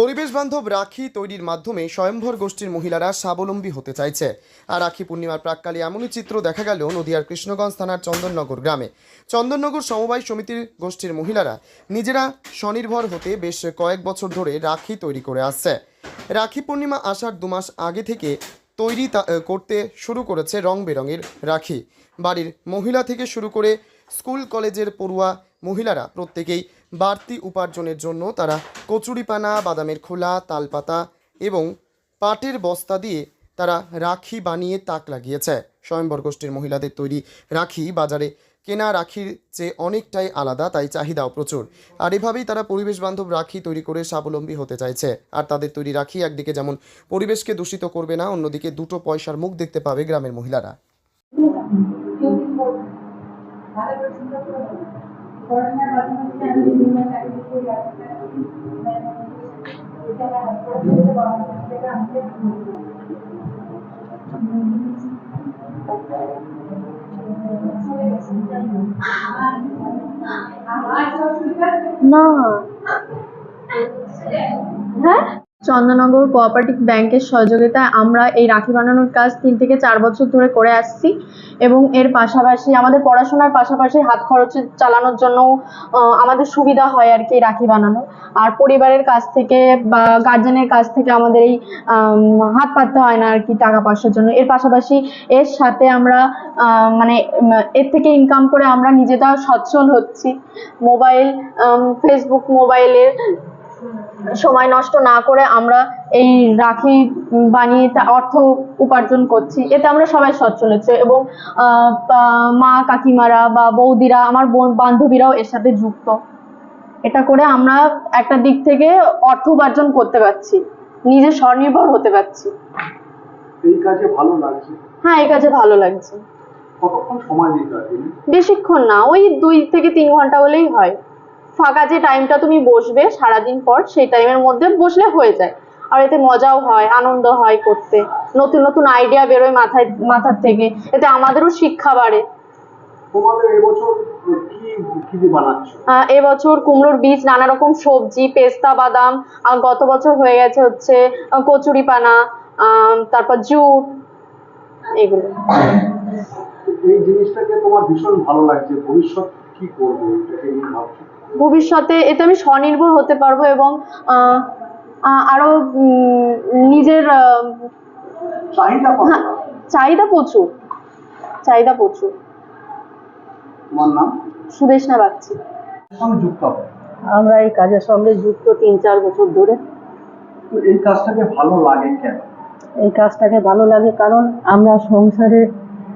পরিবেশ বান্ধব রাখি তৈরির মাধ্যমে স্বয়ংভর গোষ্ঠীর মহিলারা স্বাবলম্বী হতে চাইছে। আর রাখি পূর্ণিমার প্রাককালে এমনই চিত্র দেখা গেল নদিয়ার কৃষ্ণগঞ্জ থানার চন্দননগর গ্রামে। চন্দননগর সমবায় সমিতির গোষ্ঠীর মহিলারা নিজেরা স্বনির্ভর হতে বেশ কয়েক বছর ধরে রাখি তৈরি করে আসছে। রাখি পূর্ণিমা আসার দু মাস আগে থেকে তৈরি করতে শুরু করেছে রং বেরঙের রাখি। বাড়ির মহিলা থেকে শুরু করে স্কুল, কলেজের পড়ুয়া মহিলারা প্রত্যেকেই বাড়তি উপার্জনের জন্য তারা কচুরিপানা, বাদামের খোলা, তালপাতা এবং পাটের বস্তা দিয়ে তারা রাখি বানিয়ে তাক লাগিয়েছে। স্বয়ংবর গোষ্ঠীর মহিলাদের তৈরি রাখি বাজারে কেনা রাখির চেয়ে অনেকটাই আলাদা, তাই চাহিদাও প্রচুর। আর এভাবেই তারা পরিবেশ বান্ধব রাখি তৈরি করে স্বাবলম্বী হতে চাইছে। আর তাদের তৈরি রাখি একদিকে যেমন পরিবেশকে দূষিত করবে না, অন্যদিকে দুটো পয়সার মুখ দেখতে পাবে গ্রামের মহিলারা। পড়াশোনার পাশাপাশি আমি বিভিন্ন চাকরি করে যাচ্ছি এটা পড়াশোনা বাবা থেকে আমাকে না। হ্যাঁ? চন্দননগর কোঅপারেটিভ ব্যাংকের সহযোগিতায় আমরা এই রাখি বানানোর কাজ তিন থেকে চার বছর ধরে করে আসছি এবং এর পাশাপাশি আমাদের পড়াশোনার পাশাপাশি হাত খরচ চালানোর জন্য আমাদের সুবিধা হয় আর কি রাখি বানানো আর পরিবারের কাছ থেকে বা গার্জেনের কাছ থেকে আমাদের এই হাত পাততে হয় না আর কি টাকা পয়সার জন্য। এর পাশাপাশি এর সাথে আমরা মানে এর থেকে ইনকাম করে আমরা নিজেরা সচ্ছল হচ্ছি। মোবাইল ফেসবুক মোবাইলের সময় নষ্ট না করে আমরা এই রাখি বানিয়ে তা অর্থ উপার্জন করছি। এতে আমরা সবাই সচ্ছল হচ্ছে এবং মা কাকিমারা বা বৌদিরা আমার বোন- বান্ধবীরাও এর সাথে যুক্ত। এটা করে আমরা একটা দিক থেকে অর্থ উপার্জন করতে পারছি নিজে স্বনির্ভর হতে পারছি। এই কাজে ভালো লাগছে? হ্যাঁ এই কাজে ভালো লাগছে। কতক্ষণ সময় দিতে হয় বেশিক্ষণ না ওই দুই থেকে তিন ঘণ্টা হলেই হয়। ফাঁকা যে টাইমটা তুমি বসবে সারাদিন পর সেই টাইমের মধ্যে বসলে হয়ে যায়। আর এতে মজাও হয় আনন্দ হয় করতে। নতুন নতুন আইডিয়া বেরোয় মাথায় মাথার থেকে। এতে আমাদেরও শিক্ষা বাড়ে। এবছর কুমড়োর বীজ নানা রকম সবজি পেস্তা বাদাম আর গত বছর হয়ে গেছে হচ্ছে আহ, কচুরিপানা আম, তারপর জুট এগুলো। এই জিনিসটাকে তোমার ভীষণ ভালো লাগছে। ভবিষ্যৎ কি করবে? এটাকে নিয়ে ভাবছ? ভবিষ্যতে এতে আমি স্বনির্ভর হতে পারব এবং আরও উম, নিজের আহ, চাহিদা হ্যাঁ, চাহিদা প্রচুর। চাহিদা প্রচুর। সুদেশনা বাগচি। আমরা এই কাজের সঙ্গে যুক্ত তিন চার বছর ধরে। এই কাজটাকে ভালো লাগে কেন? এই কাজটাকে ভালো লাগে কারণ আমরা সংসারের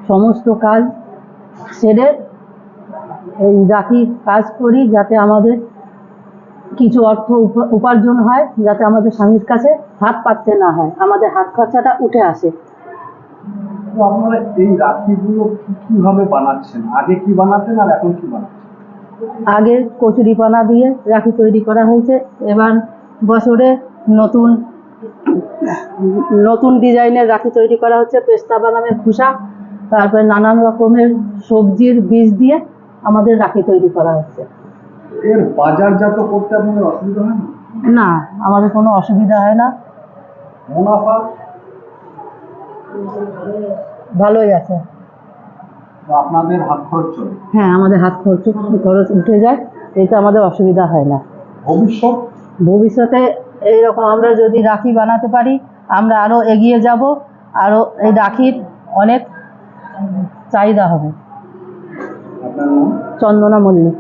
সমস্ত কাজ সেরে এই রাখি কাজ করি যাতে আমাদের কিছু অর্থ উপ- উপার্জন হয় যাতে আমাদের স্বামীর কাছে হাত পাততে না হয়। আমাদের হাত খরচাটা উঠে আসে। আপনারা এই রাখিগুলো কীভাবে বানাচ্ছেন? আগে কি বানাতেন আর এখন কি বানাচ্ছেন? আগে কচুরিপানা দিয়ে রাখি তৈরি করা হয়েছে। এবার বছরে নতুন নতুন ডিজাইনের রাখি তৈরি করা হচ্ছে। পেস্তা বাদামের খোসা তারপরে নানান রকমের সবজির বীজ দিয়ে আমাদের রাখি তৈরি করা হচ্ছে। এর বাজারজাত করতে আপনাদের অসুবিধা হয় না? না আমাদের কোনো অসুবিধা হয় না। মুনাফা? ভালোই আছে। আপনাদের হাত খরচ চলে? হ্যাঁ আমাদের হাত খরচ খরচ উঠে যায় এতে আমাদের অসুবিধা হয় না। ভবিষ্যৎ? ভবিষ্যতে এইরকম আমরা যদি রাখি বানাতে পারি আমরা আরও এগিয়ে যাব আরও এই রাখির অনেক চাহিদা হবে। আপনার নাম? চন্দনা মল্লিক।